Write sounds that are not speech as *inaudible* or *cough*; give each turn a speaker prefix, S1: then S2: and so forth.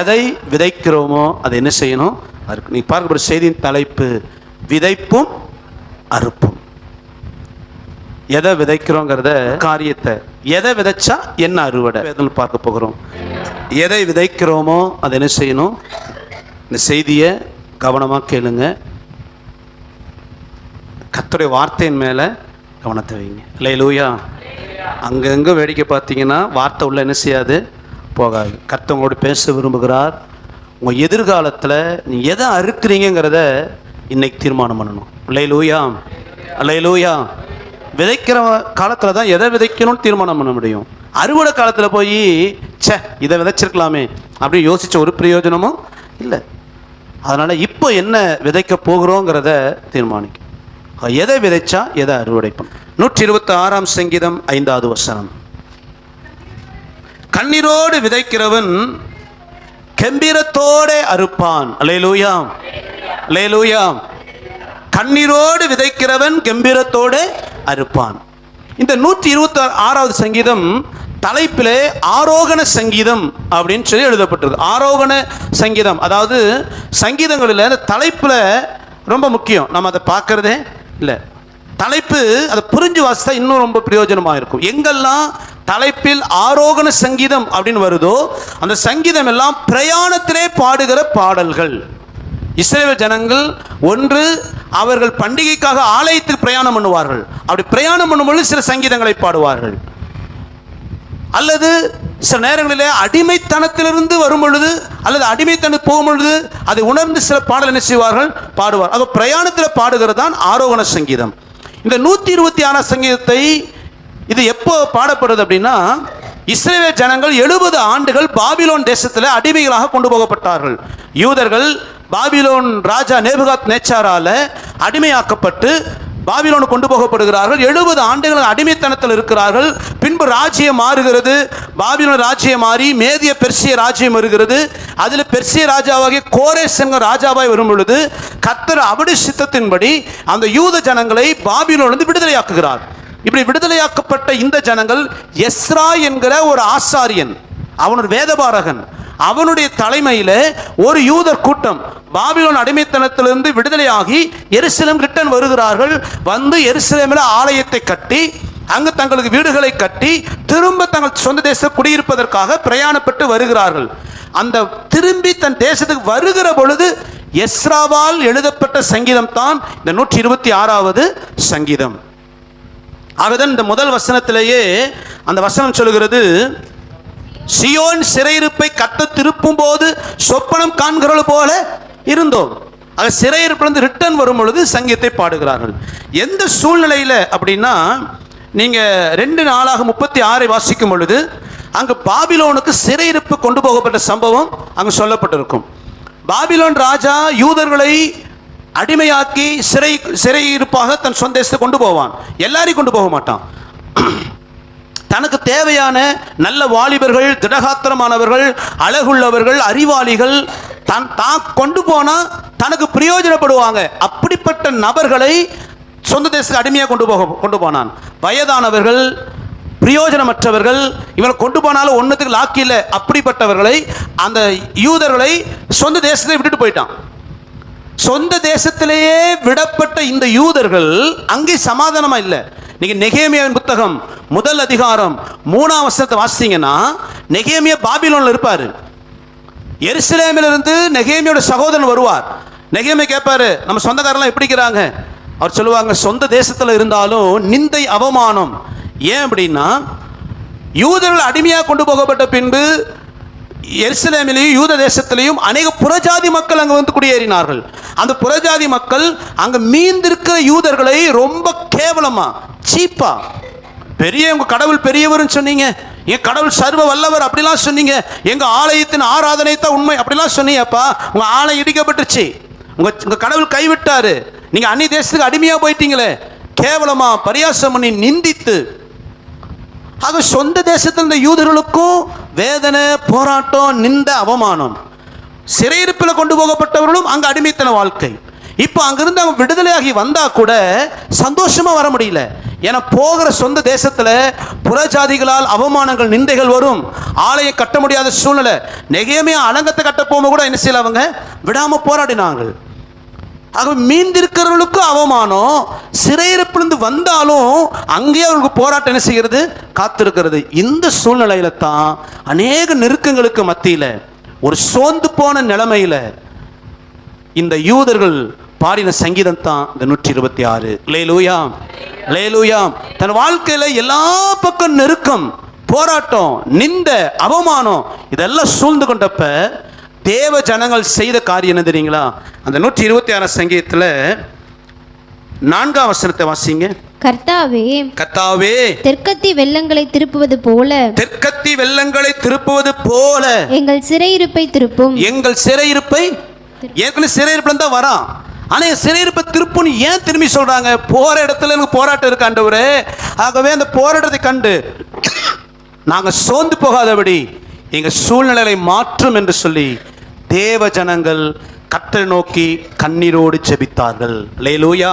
S1: எதை விதைக்கிறோமோ அதை என்ன செய்யணும்? அறுக்கணும். நீ பார்க்கப்படுற செய்தியின் தலைப்பு விதைப்பும் அறுப்பும். எதை விதைக்கிறோங்கிறத காரியத்தை எதை விதைச்சா என்ன அறுவடை? பார்க்க போகிறோம். எதை விதைக்கிறோமோ அதை என்ன செய்யணும்? இந்த செய்தியை கவனமாக கேளுங்க. கத்துடைய வார்த்தையின் மேலே கவனத்தை வைங்க. இல்லை லூயா அங்கங்கே வேடிக்கை பார்த்தீங்கன்னா வார்த்தை உள்ள என்ன செய்யாது? போகாது. கர்த்தவங்களோடு பேச விரும்புகிறார். உங்கள் எதிர்காலத்தில் நீ எதை அறுக்கிறீங்கிறத இன்னைக்கு தீர்மானம் பண்ணணும். இல்லை லூயா இல்லை லூயா விதைக்கிற காலத்தில் தான் எதை விதைக்கணும்னு தீர்மானம் பண்ண முடியும். அறுவடை காலத்தில் போய் ச்சே இதை விதைச்சிருக்கலாமே அப்படின்னு யோசித்த ஒரு பிரயோஜனமும் இல்லை. அதனால் இப்போ என்ன விதைக்க போகிறோங்கிறத தீர்மானிக்கும். எதை விதைச்சா எதை அறுவடைப்போம் நூற்றி இருபத்தி ஆறாம் சங்கீதம் ஐந்தாவது வசனம். கண்ணீரோடு விதைக்கிறவன் கம்பீரத்தோடே அறுப்பான். அலையலூயாம் அலையலூயாம் கண்ணீரோடு விதைக்கிறவன் கம்பீரத்தோடு அறுப்பான். இந்த நூற்றி இருபத்தி ஆறாவது சங்கீதம் தலைப்பிலே ஆரோகண சங்கீதம் அப்படின்னு சொல்லி எழுதப்பட்டிருக்கு. ஆரோகண சங்கீதம். அதாவது சங்கீதங்களில் அந்த தலைப்பில் ரொம்ப முக்கியம். நம்ம அதை பார்க்குறதே இல்லை. தலைப்பு அதை புரிஞ்சு வாசித்தா இன்னும் ரொம்ப பிரயோஜனமாக இருக்கும். எங்கெல்லாம் தலைப்பில் ஆரோகண சங்கீதம் அப்படின்னு வருதோ அந்த சங்கீதம் எல்லாம் பிரயாணத்திலே பாடுகிற பாடல்கள். இஸ்ரேல் ஜனங்கள் ஒன்று அவர்கள் பண்டிகைக்காக ஆலயத்துக்கு பிரயாணம் பண்ணுவார்கள். அப்படி பிரயாணம் பண்ணும்பொழுது சில சங்கீதங்களை பாடுவார்கள். அல்லது சில நேரங்களிலே அடிமைத்தனத்திலிருந்து வரும் பொழுது அல்லது அடிமைத்தனம் போகும் பொழுது அதை உணர்ந்து சில பாடல் என்ன செய்வார்கள்? பாடுவார். அப்போ பிரயாணத்தில் பாடுகிறது தான் ஆரோகண சங்கீதம். இந்த நூற்றி இருபத்தி ஆறாம் சங்கீதத்தை இது எப்போ பாடப்படுது அப்படின்னா இஸ்ரேல் ஜனங்கள் எழுபது ஆண்டுகள் பாபிலோன் தேசத்தில் அடிமைகளாக கொண்டு போகப்பட்டார்கள். யூதர்கள் பாபிலோன் ராஜா நேபுகாத் நேச்சாரால அடிமையாக்கப்பட்டு பாபிலோனு கொண்டு போகப்படுகிறார்கள். எழுபது ஆண்டுகள் அடிமைத்தனத்தில் இருக்கிறார்கள். பின்பு ராஜ்யம் மாறுகிறது. பாபிலோன் ராஜ்யம் மாறி மேதிய பெர்சிய ராஜ்யம் வருகிறது. அதில் பெர்சிய ராஜாவாகிய கோரேஸ் என்கிற ராஜாவாய் வரும் பொழுது கத்தர் அவடி சித்தத்தின்படி அந்த யூத ஜனங்களை பாபிலோனிலிருந்து விடுதலையாக்குகிறார். இப்படி விடுதலையாக்கப்பட்ட இந்த ஜனங்கள் எஸ்ரா என்கிற ஒரு ஆசாரியன் அவனோட வேதபாரகன். அவனுடைய தலைமையில் ஒரு யூதர் கூட்டம் பாபிலோன் அடிமைத்தனத்திலிருந்து விடுதலையாகி எருசலேம் ரிட்டன் வருகிறார்கள். வந்து எருசலேமில் ஆலயத்தை கட்டி அங்கு தங்களுக்கு வீடுகளை கட்டி திரும்ப தங்கள் சொந்த தேச குடியிருப்பதற்காக பிரயாணப்பட்டு வருகிறார்கள். அந்த திரும்பி தன் தேசத்துக்கு வருகிற பொழுது எஸ்ராவால் எழுதப்பட்ட சங்கீதம் தான் இந்த நூற்றி இருபத்தி ஆறாவது சங்கீதம். ஆகதான் இந்த முதல் வசனத்திலேயே அந்த வசனம் சொல்கிறது சியோன் சிறையிருப்பை கத்த திருப்பும் போது சொப்பனம் காண்கிறது போல இருந்தோம். ஆக சிறையிருப்பிலிருந்து ரிட்டர்ன் வரும் பொழுது சங்கீத்தை பாடுகிறார்கள். எந்த சூழ்நிலையில் அப்படின்னா நீங்கள் ரெண்டு நாளாக முப்பத்தி ஆறை வாசிக்கும் பொழுது அங்கு பாபிலோனுக்கு சிறையிருப்பு கொண்டு போகப்பட்ட சம்பவம் அங்கு சொல்லப்பட்டிருக்கும். பாபிலோன் ராஜா யூதர்களை அடிமையாக்கி சிறை சிறையிருப்பாக தன் சொந்த தேசத்தை கொண்டு போவான். எல்லாரையும் கொண்டு போக மாட்டான். *clears throat* தனக்கு தேவையான நல்ல வாலிபர்கள் திடகாத்திரமானவர்கள் அழகுள்ளவர்கள் அறிவாளிகள் தன் தான் கொண்டு போனால் தனக்கு பிரயோஜனப்படுவாங்க. அப்படிப்பட்ட நபர்களை சொந்த தேசத்துக்கு அடிமையாக கொண்டு போக கொண்டு போனான். வயதானவர்கள் பிரயோஜனமற்றவர்கள் இவனை கொண்டு போனாலும் ஒன்றுத்துக்கு லாக்கி இல்லை. அப்படிப்பட்டவர்களை அந்த யூதர்களை சொந்த தேசத்தை விட்டுட்டு போயிட்டான். சொந்த தேசத்திலேயே விடப்பட்ட இந்த யூதர்கள் அங்கே சமாதானமா இல்லை. நீங்க நெகேமியாவின் புத்தகம் முதல் அதிகாரம் மூணாம் வருஷத்தை வாசித்தீங்கன்னா நெகேமியா பாபிலோன்ல இருப்பாரு. எருசலேமிலிருந்து நெகேமியோட சகோதரன் வருவார். நெகேமியா கேட்பாரு நம்ம சொந்தக்காரெல்லாம் எப்படி இருக்கிறாங்க? அவர் சொல்லுவாங்க சொந்த தேசத்தில் இருந்தாலும் நிந்தை அவமானம். ஏன் அப்படின்னா யூதர்கள் அடிமையாக கொண்டு போகப்பட்ட பின்பு எருசலேமிலேயும் யூத தேசத்திலேயும் அநேக புறஜாதி மக்கள் அங்கே வந்து குடியேறினார்கள். அந்த புறஜாதி மக்கள் அங்கே மீந்திருக்கிற யூதர்களை ரொம்ப கேவலமா சீப்பா. பெரிய உங்க கடவுள் பெரியவர்னு சொன்னீங்க. என் கடவுள் சர்வ வல்லவர் அப்படிலாம் சொன்னீங்க. எங்க ஆலயத்தின் ஆராதனை தான் உண்மை அப்படிலாம் சொன்னீங்கப்பா. உங்க ஆலயம் இடிக்கப்பட்டுச்சு உங்க உங்க கடவுள் கைவிட்டாரு. நீங்க அந்நிய தேசத்துக்கு அடிமையா போயிட்டீங்களே. கேவலமா பரியாசம் பண்ணி நிந்தித்து. ஆக சொந்த தேசத்தில் இருந்த யூதர்களுக்கும் வேதனை போராட்டம் நிந்த அவமானம். சிறையிருப்பில் கொண்டு போகப்பட்டவர்களும் அங்கே அடிமைத்தன வாழ்க்கை. இப்போ அங்கிருந்து அவங்க விடுதலையாகி வந்தால் கூட சந்தோஷமாக வர முடியல. ஏன்னா போகிற சொந்த தேசத்தில் புறஜாதிகளால் அவமானங்கள் நிந்தைகள் வரும். ஆலையை கட்ட முடியாத சூழ்நிலை. நெகையமே அலங்கத்தை கட்ட போகும்போது கூட என்ன செய்யல அவங்க? விடாமல் போராடினாங்க. ஆக மீந்திருக்கிறவர்களுக்கும் அவமானம். சிறையிருப்பிலிருந்து வந்தாலும் அங்கேயே அவர்களுக்கு போராட்டம் என்ன செய்கிறது? காத்திருக்கிறது. இந்த சூழ்நிலையில தான் அநேக நெருக்கங்களுக்கு மத்தியில் ஒரு சோர்ந்து போன நிலைமையில இந்த யூதர்கள் பாடின சங்கீதம் தான் இந்த நூற்றி இருபத்தி ஆறு. லேலூயாம் லேலூயாம் தன் வாழ்க்கையில எல்லா பக்கம் நெருக்கம் போராட்டம் நிந்த அவமானம் இதெல்லாம் சூழ்ந்து கொண்டப்ப தேவ ஜனங்கள் செய்த காரியம் என்ன தெரியுங்களா? அந்த நூற்றி இருபத்தி ஆறாம் சங்கீதத்தில் நான்காம் வசனத்தை வாசிங்க.
S2: கர்த்தாவே
S1: கத்தாவே
S2: தெற்கத்தி வெள்ளங்களை திருப்புவது போல
S1: தெற்கத்தி வெள்ளங்களை திருப்புவது போல
S2: எங்கள் சிறையிருப்பை திருப்பும்.
S1: எங்கள் சிறையிருப்பை ஏற்கனவே சிறையிருப்புல தான் வரான். ஆனா என் சிறையிருப்பை திருப்புன்னு ஏன் திரும்பி சொல்றாங்க? போற இடத்துல எனக்கு போராட்டம் இருக்கு ஆண்டவரே. ஆகவே அந்த போராட்டத்தை கண்டு நாங்க சோர்ந்து போகாதபடி எங்க சூழ்நிலைகளை மாற்றும் என்று சொல்லி தேவ ஜனங்கள் கத்தரை நோக்கி கண்ணீரோடு ஜெபித்தார்கள். லேலூயா